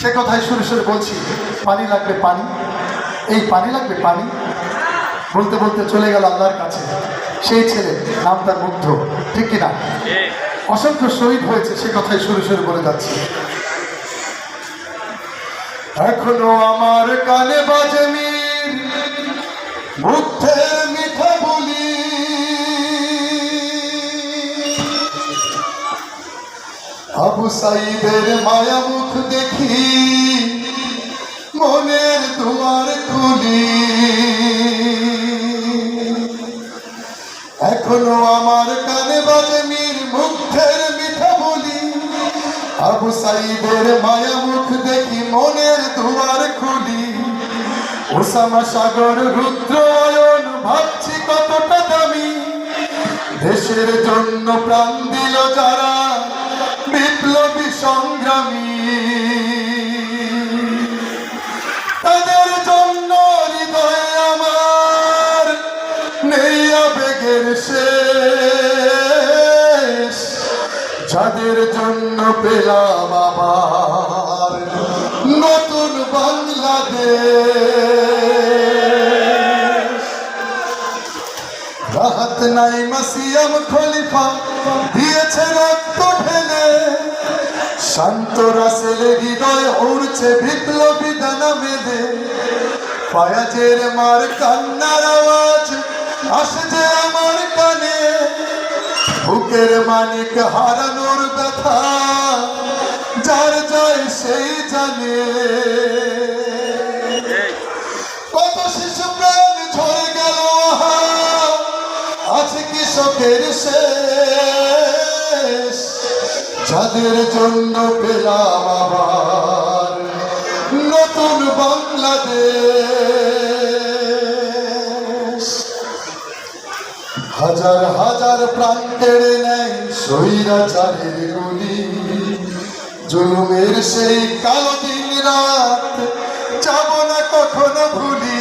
সে কথাই শুরু শুরু বলছি, পানি লাগবে পানি, এই পানি লাগবে পানি। বলতে বলতে চলে গেল আল্লাহর কাছে। সেই ছেলে, নাম তার মুগ্ধ ঠিক কিনা? অসংখ্য শহীদ হয়েছে, সে কথাই শুরু শুরু বলে যাচ্ছে। এখনও আমার কানে বাজে মীর আবু সাইদের মায়া মুখ দেখি, মনের দুয়ার খুলি। এখনও আমার কানে বাজে মীর মুগ্ধের মিঠা বলি। আবু সাইদের মায়া মুখ দেখি, মনের দুয়ার খুলি। ওসামা সাগর রুদ্র ভাবছি কতটা দামি। দেশের জন্য প্রাণ দিল যারা। সংগ্রামী। তাদের জন্য হৃদয়ে আমার নেই আবেগের শেষ। যাদের জন্য পেলাম আবার নতুন বাংলাদেশ। রাহাত নাই মাসিয়াম খলিফা ঢেলে শান্ত রাসেলে হৃদয় উড়ছে বিপ্লবী দানা বেঁধে। ফায়াজের মার কান্নার আওয়াজ আসে যে আমার কানে। বুকের মানিক হারানোর ব্যথা, যার যায় সেই জানে। কত শিশু প্রাণ ঝরে গেল আছে কৃষকের শেষ যাদের জন্য পেলাম আবার নতুন বাংলাদেশ। হাজার হাজার প্রান্তের কেড়ে নেয় স্বৈরাচারের গুলি। জুলুমের সেই কালো দিন রাত, যাব না কখনো ভুলি।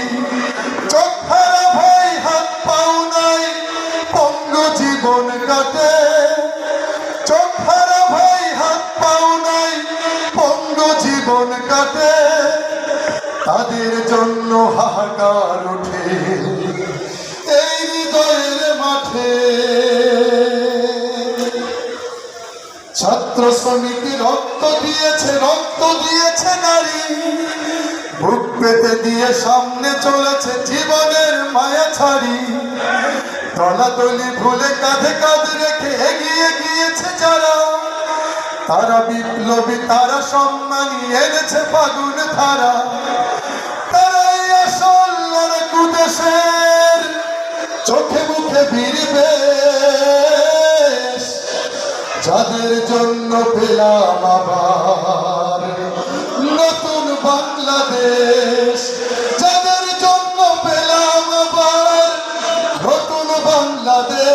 চোখ ভাই হাত পাও নাই, পঙ্গ জীবন কাটে তাদের জন্য হাহাকার ওঠে। এই হৃদয়ের মাঠে ছাত্র সমিতি রক্ত দিয়েছে রক্ত দিয়েছে নারী। বুক পেতে দিয়ে সামনে চলেছে জীবনের মায়া ছাড়ি। তলাতলি ভুলে কাঁধে কাঁধে রেখে এগিয়ে গিয়েছে যারা। তারা বিপ্লবী, তারা সম্মানী এনেছে ফাগুন লড়াকু চোখে মুখে ভিড়বে যাদের জন্য পেলাম আবার নতুন বাংলাদেশ, যাদের জন্য পেলাম আবার নতুন বাংলাদেশ।